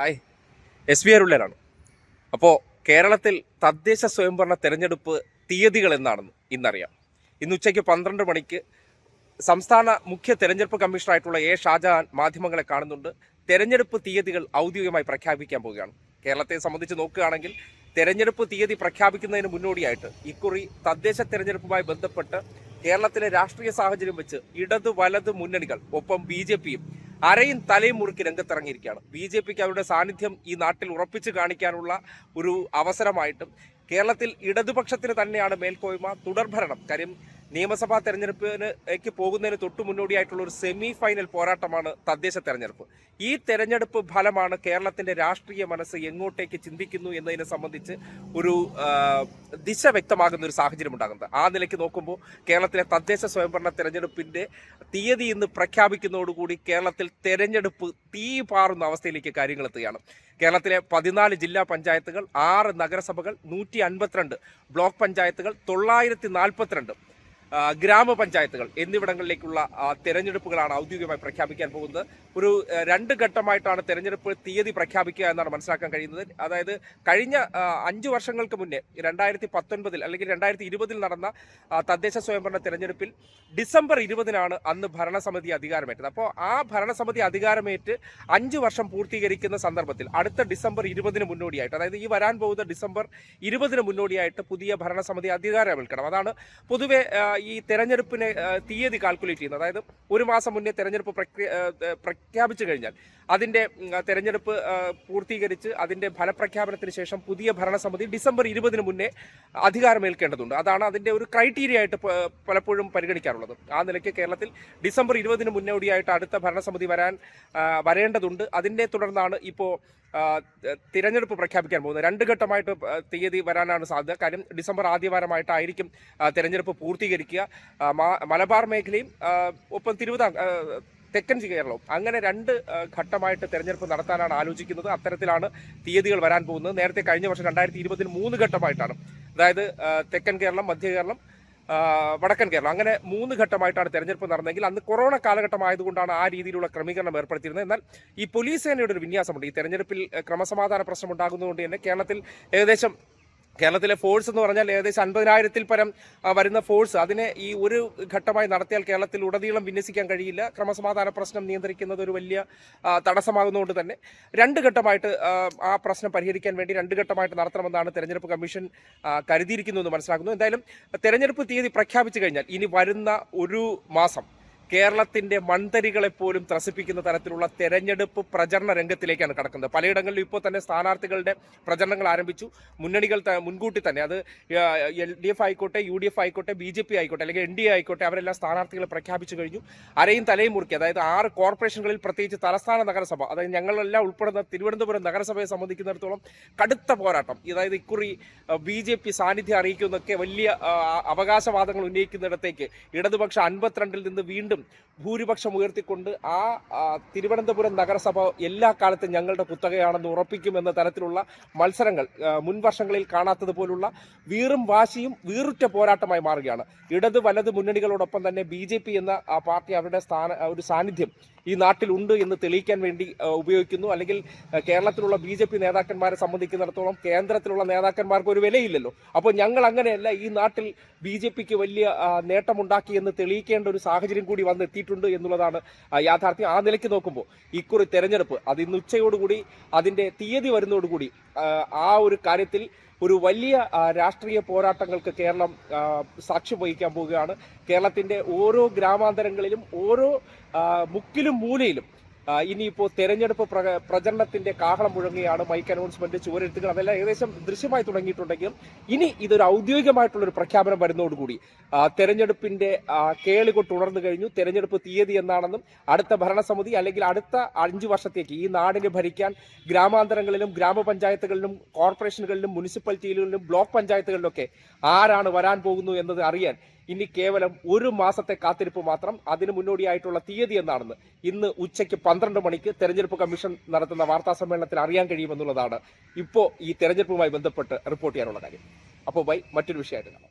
Hi. S B അരുള്ളേരാണ് അപ്പോൾ കേരളത്തിൽ തദ്ദേശ സ്വയംഭരണ തെരഞ്ഞെടുപ്പ് തീയതികൾ എന്നാണെന്ന് ഇന്നറിയാം. ഇന്ന് ഉച്ചയ്ക്ക് പന്ത്രണ്ട് മണിക്ക് സംസ്ഥാന മുഖ്യ തെരഞ്ഞെടുപ്പ് കമ്മീഷണറായിട്ടുള്ള എ ഷാജഹാൻ മാധ്യമങ്ങളെ കാണുന്നുണ്ട്. തെരഞ്ഞെടുപ്പ് തീയതികൾ ഔദ്യോഗികമായി പ്രഖ്യാപിക്കാൻ പോവുകയാണ്. കേരളത്തെ സംബന്ധിച്ച് നോക്കുകയാണെങ്കിൽ തെരഞ്ഞെടുപ്പ് തീയതി പ്രഖ്യാപിക്കുന്നതിന് മുന്നോടിയായിട്ട് ഇക്കുറി തദ്ദേശ തെരഞ്ഞെടുപ്പുമായി ബന്ധപ്പെട്ട് കേരളത്തിലെ രാഷ്ട്രീയ സാഹചര്യം വെച്ച് ഇടത് വലത് മുന്നണികൾ ഒപ്പം ബി ജെ പിയും അരയും തലയും മുറുക്കി രംഗത്തിറങ്ങിയിരിക്കുകയാണ്. ബി ജെ പിക്ക് അവരുടെ സാന്നിധ്യം ഈ നാട്ടിൽ ഉറപ്പിച്ചു കാണിക്കാനുള്ള ഒരു അവസരമായിട്ടും കേരളത്തിൽ ഇടതുപക്ഷത്തിന് തന്നെയാണ് മേൽക്കോയ്മ. തുടർഭരണം. കാര്യം നിയമസഭാ തെരഞ്ഞെടുപ്പിലേക്ക് പോകുന്നതിന് തൊട്ടു മുന്നോടിയായിട്ടുള്ള ഒരു സെമി ഫൈനൽ പോരാട്ടമാണ് തദ്ദേശ തെരഞ്ഞെടുപ്പ്. ഈ തെരഞ്ഞെടുപ്പ് ഫലമാണ് കേരളത്തിന്റെ രാഷ്ട്രീയ മനസ്സ് എങ്ങോട്ടേക്ക് ചിന്തിക്കുന്നു എന്നതിനെ സംബന്ധിച്ച് ഒരു ദിശ വ്യക്തമാകുന്ന ഒരു സാഹചര്യം ഉണ്ടാകുന്നത്. ആ നിലയ്ക്ക് നോക്കുമ്പോൾ കേരളത്തിലെ തദ്ദേശ സ്വയംഭരണ തെരഞ്ഞെടുപ്പിന്റെ തീയതി ഇന്ന് പ്രഖ്യാപിക്കുന്നതോടുകൂടി കേരളത്തിൽ തെരഞ്ഞെടുപ്പ് തീ പാറുന്ന അവസ്ഥയിലേക്ക് കാര്യങ്ങൾ എത്തുകയാണ്. കേരളത്തിലെ പതിനാല് ജില്ലാ പഞ്ചായത്തുകൾ ആറ് നഗരസഭകൾ നൂറ്റി അൻപത്തിരണ്ട് ബ്ലോക്ക് പഞ്ചായത്തുകൾ തൊള്ളായിരത്തി നാൽപ്പത്തിരണ്ട് ഗ്രാമപഞ്ചായത്തുകൾ എന്നിവിടങ്ങളിലേക്കുള്ള തെരഞ്ഞെടുപ്പുകളാണ് ഔദ്യോഗികമായി പ്രഖ്യാപിക്കാൻ പോകുന്നത്. ഒരു രണ്ട് ഘട്ടമായിട്ടാണ് തെരഞ്ഞെടുപ്പ് തീയതി പ്രഖ്യാപിക്കുക എന്നാണ് മനസ്സിലാക്കാൻ കഴിയുന്നത്. അതായത് കഴിഞ്ഞ അഞ്ച് വർഷങ്ങൾക്ക് മുന്നേ രണ്ടായിരത്തി പത്തൊൻപതിൽ അല്ലെങ്കിൽ രണ്ടായിരത്തി ഇരുപതിൽ നടന്ന തദ്ദേശ സ്വയംഭരണ തെരഞ്ഞെടുപ്പിൽ ഡിസംബർ ഇരുപതിനാണ് അന്ന് ഭരണസമിതി അധികാരമേറ്റത്. അപ്പോൾ ആ ഭരണസമിതി അധികാരമേറ്റ് അഞ്ച് വർഷം പൂർത്തീകരിക്കുന്ന സന്ദർഭത്തിൽ അടുത്ത ഡിസംബർ ഇരുപതിന് മുന്നോടിയായിട്ട് അതായത് ഈ വരാൻ പോകുന്ന ഡിസംബർ ഇരുപതിന് മുന്നോടിയായിട്ട് പുതിയ ഭരണസമിതി അധികാരമേൽക്കണം. അതാണ് പൊതുവെ ഈ തെരഞ്ഞെടുപ്പിനെ തീയതി കാൽക്കുലേറ്റ് ചെയ്യുന്നത്. അതായത് ഒരു മാസം മുന്നേ തെരഞ്ഞെടുപ്പ് പ്രക്രിയ- പ്രഖ്യാപിച്ചു കഴിഞ്ഞാൽ ആ, തെരഞ്ഞെടുപ്പ് പൂർത്തീകരിച്ച് അതിന്റെ ഫലപ്രഖ്യാപനത്തിന് ശേഷം പുതിയ ഭരണസമിതി ഡിസംബർ ഇരുപതിന് മുന്നേ അധികാരമേൽക്കേണ്ടതുണ്ട്. അതാണ് അതിന്റെ ഒരു ക്രൈറ്റീരിയ ആയിട്ട് പലപ്പോഴും പരിഗണിക്കാറുള്ളത്. ആ നിലയ്ക്ക് കേരളത്തിൽ ഡിസംബർ ഇരുപതിന് മുന്നോടിയായിട്ട് അടുത്ത ഭരണസമിതി വരാൻ വരേണ്ടതുണ്ട്. അതിനെ തുടർന്നാണ് ഇപ്പോൾ തിരഞ്ഞെടുപ്പ് പ്രഖ്യാപിക്കാൻ പോകുന്നത്. രണ്ട് ഘട്ടമായിട്ട് തീയതി വരാനാണ് സാധ്യത. കാര്യം ഡിസംബർ ആദ്യവാരമായിട്ടായിരിക്കും തിരഞ്ഞെടുപ്പ് പൂർത്തീകരിക്കുക. മലബാർ മേഖലയും ഒപ്പം തിരുവിതാംകൂർ തെക്കൻ കേരളവും. അങ്ങനെ രണ്ട് ഘട്ടമായിട്ട് തെരഞ്ഞെടുപ്പ് നടത്താനാണ് ആലോചിക്കുന്നത്. അത്തരത്തിലാണ് തീയതികൾ വരാൻ പോകുന്നത്. നേരത്തെ കഴിഞ്ഞ വർഷം രണ്ടായിരത്തി ഇരുപതിൽ മൂന്ന് ഘട്ടമായിട്ടാണ്. അതായത് തെക്കൻ കേരളം മധ്യ കേരളം വടക്കൻ കേരളം. അങ്ങനെ മൂന്ന് ഘട്ടമായിട്ടാണ് തെരഞ്ഞെടുപ്പ് നടന്നെങ്കിൽ അന്ന് കൊറോണ കാലഘട്ടം ആയതുകൊണ്ടാണ് ആ രീതിയിലുള്ള ക്രമീകരണം ഏർപ്പെടുത്തിയിരുന്നത്. എന്നാൽ ഈ പോലീസ് സേനയുടെ ഒരു വിന്യാസമുണ്ട്. ഈ തെരഞ്ഞെടുപ്പിൽ ക്രമസമാധാന പ്രശ്നം ഉണ്ടാകുന്നതുകൊണ്ട് തന്നെ കേരളത്തിൽ ഏകദേശം കേരളത്തിലെ ഫോഴ്സ് എന്ന് പറഞ്ഞാൽ ഏകദേശം അൻപതിനായിരത്തിൽ പരം വരുന്ന ഫോഴ്സ് അതിനെ ഈ ഒരു ഘട്ടമായി നടത്തിയാൽ കേരളത്തിൽ ഉടനീളം വിന്യസിക്കാൻ കഴിയില്ല. ക്രമസമാധാന പ്രശ്നം നിയന്ത്രിക്കുന്നത് ഒരു വലിയ തടസ്സമാകുന്നതുകൊണ്ട് തന്നെ. രണ്ട് ഘട്ടമായിട്ട് ആ, പ്രശ്നം പരിഹരിക്കാൻ വേണ്ടി രണ്ട് ഘട്ടമായിട്ട് നടത്തണമെന്നാണ് തെരഞ്ഞെടുപ്പ് കമ്മീഷൻ കരുതിയിരിക്കുന്നു എന്ന് മനസ്സിലാക്കുന്നു. എന്തായാലും തെരഞ്ഞെടുപ്പ് തീയതി പ്രഖ്യാപിച്ചു കഴിഞ്ഞാൽ ഇനി വരുന്ന ഒരു മാസം കേരളത്തിന്റെ മൺതരികളെ പോലും ത്രസിപ്പിക്കുന്ന തരത്തിലുള്ള തെരഞ്ഞെടുപ്പ് പ്രചരണ രംഗത്തിലേക്കാണ് കടക്കുന്നത്. പലയിടങ്ങളിലും ഇപ്പോൾ തന്നെ സ്ഥാനാർത്ഥികളുടെ പ്രചരണങ്ങൾ ആരംഭിച്ചു. മുന്നണികൾ മുൻകൂട്ടി തന്നെ. അത് എൽ ഡി എഫ് ആയിക്കോട്ടെ യു ഡി എഫ് ആയിക്കോട്ടെ ബി ജെ പി ആയിക്കോട്ടെ അല്ലെങ്കിൽ എൻ ഡി എ ആയിക്കോട്ടെ അവരെല്ലാം സ്ഥാനാർത്ഥികളെ പ്രഖ്യാപിച്ചു കഴിഞ്ഞു. അരയും തലയും മുറുക്കി. അതായത് ആറ് കോർപ്പറേഷനുകളിൽ പ്രത്യേകിച്ച് തലസ്ഥാന നഗരസഭ അതായത് ഞങ്ങളെല്ലാം ഉൾപ്പെടുന്ന തിരുവനന്തപുരം നഗരസഭയെ സംബന്ധിക്കുന്നിടത്തോളം കടുത്ത പോരാട്ടം. അതായത് ഇക്കുറി ബി ജെ പി സാന്നിധ്യം അറിയിക്കുന്നൊക്കെ വലിയ അവകാശവാദങ്ങൾ ഉന്നയിക്കുന്നിടത്തേക്ക് ഇടതുപക്ഷ അൻപത്തിരണ്ടിൽ നിന്ന് വീണ്ടും ഭൂരിപക്ഷം ഉയർത്തിക്കൊണ്ട് ആ തിരുവനന്തപുരം നഗരസഭ എല്ലാ കാലത്തും ഞങ്ങളുടെ കുത്തകയാണെന്ന് ഉറപ്പിക്കുമെന്ന തരത്തിലുള്ള മത്സരങ്ങൾ മുൻ വർഷങ്ങളിൽ കാണാത്തതുപോലുള്ള വീറും വാശിയും വീറുറ്റ പോരാട്ടമായി മാറുകയാണ്. ഇടത് വലത് മുന്നണികളോടൊപ്പം തന്നെ ബി ജെ പി എന്ന ആ പാർട്ടി അവരുടെ സ്ഥാന ഒരു സാന്നിധ്യം ഈ നാട്ടിലുണ്ട് എന്ന് തെളിയിക്കാൻ വേണ്ടി ഉപയോഗിക്കുന്നു. അല്ലെങ്കിൽ കേരളത്തിലുള്ള ബി ജെ പി നേതാക്കന്മാരെ സംബന്ധിക്കുന്നിടത്തോളം കേന്ദ്രത്തിലുള്ള നേതാക്കന്മാർക്ക് ഒരു വിലയില്ലല്ലോ. അപ്പോൾ ഞങ്ങൾ അങ്ങനെയല്ല ഈ നാട്ടിൽ ബി ജെ പിക്ക് വലിയ നേട്ടമുണ്ടാക്കി എന്ന് തെളിയിക്കേണ്ട ഒരു സാഹചര്യം കൂടി വന്നെത്തിയിട്ടുണ്ട് എന്നുള്ളതാണ് യാഥാർത്ഥ്യം. ആ നിലയ്ക്ക് നോക്കുമ്പോൾ ഇക്കുറി തെരഞ്ഞെടുപ്പ് അത് ഇന്ന് ഉച്ചയോടുകൂടി അതിന്റെ തീയതി വരുന്നതോടുകൂടി ആ, ഒരു കാര്യത്തിൽ ഒരു വലിയ രാഷ്ട്രീയ പോരാട്ടങ്ങൾക്ക് കേരളം സാക്ഷ്യം വഹിക്കാൻ പോവുകയാണ്. കേരളത്തിന്റെ ഓരോ ഗ്രാമാന്തരങ്ങളിലും ഓരോ മുക്കിലും മൂലയിലും ഇനിയിപ്പോൾ തെരഞ്ഞെടുപ്പ് പ്ര- പ്രചരണത്തിന്റെ കാഹളം മുഴങ്ങുകയാണ് മൈക്ക് അനൗൺസ്മെന്റ് ചുവരെഴുത്തുകൾ അതെല്ലാം ഏകദേശം ദൃശ്യമായി തുടങ്ങിയിട്ടുണ്ടെങ്കിലും ഇനി ഇതൊരു ഔദ്യോഗികമായിട്ടുള്ള ഒരു പ്രഖ്യാപനം വരുന്നതോടുകൂടി. തെരഞ്ഞെടുപ്പിന്റെ കേളികൊട്ട് ഉണർന്നു കഴിഞ്ഞു. തെരഞ്ഞെടുപ്പ് തീയതി എന്നാണെന്നും അടുത്ത ഭരണസമിതി അല്ലെങ്കിൽ അടുത്ത അഞ്ചു വർഷത്തേക്ക് ഈ നാടിനെ ഭരിക്കാൻ ഗ്രാമാന്തരങ്ങളിലും ഗ്രാമപഞ്ചായത്തുകളിലും കോർപ്പറേഷനുകളിലും മുനിസിപ്പാലിറ്റികളിലും ബ്ലോക്ക് പഞ്ചായത്തുകളിലൊക്കെ ആരാണ് വരാൻ പോകുന്നു എന്നത് അറിയാൻ ഇനി കേവലം ഒരു മാസത്തെ കാത്തിരിപ്പ് മാത്രം അതിന് മുന്നോടിയായിട്ടുള്ള തീയതി എന്നാണെന്ന് ഇന്ന് ഉച്ചയ്ക്ക് പന്ത്രണ്ട് മണിക്ക് തെരഞ്ഞെടുപ്പ് കമ്മീഷൻ നടത്തുന്ന വാർത്താ സമ്മേളനത്തിൽ അറിയാൻ കഴിയുമെന്നുള്ളതാണ്. ഇപ്പോൾ ഈ തെരഞ്ഞെടുപ്പുമായി ബന്ധപ്പെട്ട് റിപ്പോർട്ട് ചെയ്യാനുള്ള കാര്യം. അപ്പോൾ ബൈ മറ്റൊരു വിഷയമായിട്ട് കാണാം.